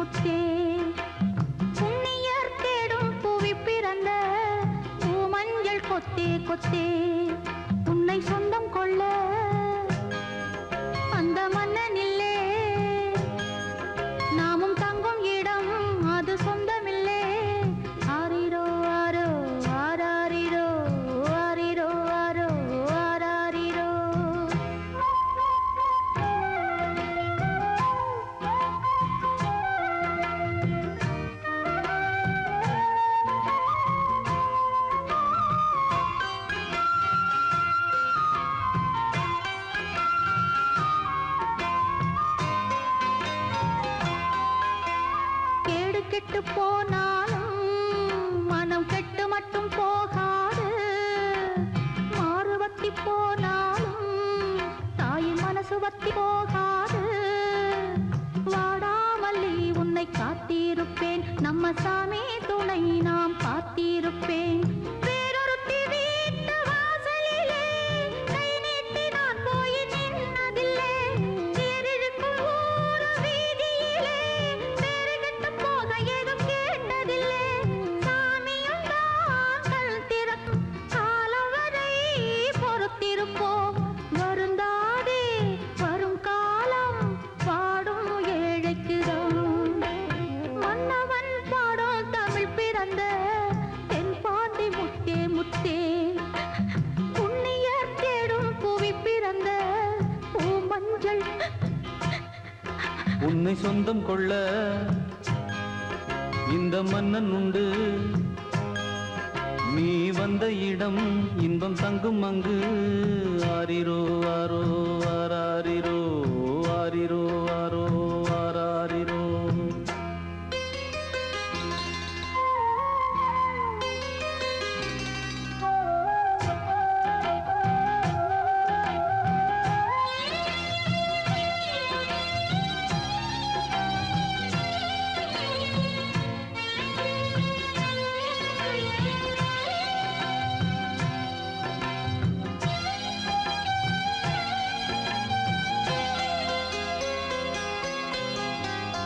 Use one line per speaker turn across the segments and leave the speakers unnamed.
முத்தே. சென்னியர் தேடும் புவி பிறந்த. பூமஞ்சள் கொத்தே கொத்தே. கெட்டு போனாலும் மனம் கெட்டு மட்டும் போகாது. மாறு வத்தி போனாலும் தாயின் மனசு வத்தி போகாது. வாடாமல்லி உன்னை காத்திருப்பேன். நம்ம சாமி துணை நாம் காத்திருப்பேன்
உன்னை சொந்தம் கொள்ள இந்த மன்னன் உண்டு. நீ வந்த இடம் இன்பம் தங்கும் அங்கு. ஆரிரோ ஆரோ ஆராரிரோ.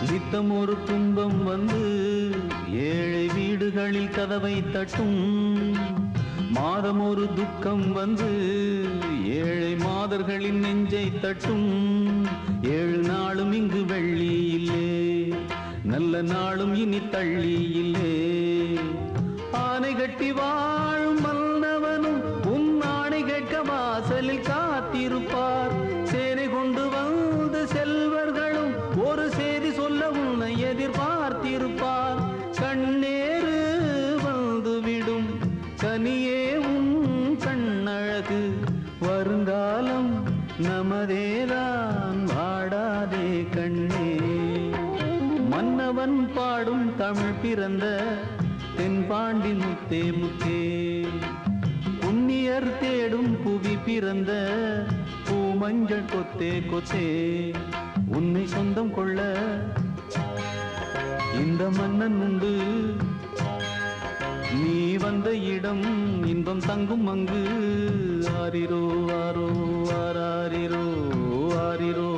நித்தம் ஒரு துன்பம் வந்து ஏழை வீடுகளில் கதவை தட்டும். மாதம் ஒரு துக்கம் வந்து ஏழை மாதர்களின் நெஞ்சை தட்டும். ஏழு நாளும் இங்கு வெள்ளி இல்லே நல்ல நாளும் இனி தள்ளி இல்லே. ஆனை கட்டி வாழும் வல்லவனும் உன் ஆணை கேட்க வாசலில் காத்திருப்பார். சேனை கொண்டு வந்த செல்வர்களும் ஒரு சே எதிர்பார்த்திருப்பார். கண்ணேறு வந்துவிடும். சனியே உன் கண்ணழகு. வருங்காலம் நமதேதான் வாடாதே கண்ணே. மன்னவன் பாடும் தமிழ் பிறந்த தென்பாண்டி முத்தே முத்தே. புண்ணியர் தேடும் புவி பிறந்த பூமஞ்சள் கொத்தே கொத்தே. உன்னை சொந்தம் கொள்ள மன்னன் உண்டு. நீ வந்த இடம் இன்பம் தங்கும் அங்கு. ஆரிரோ ஆரோ ஆராரிரோ ஆரிரோ.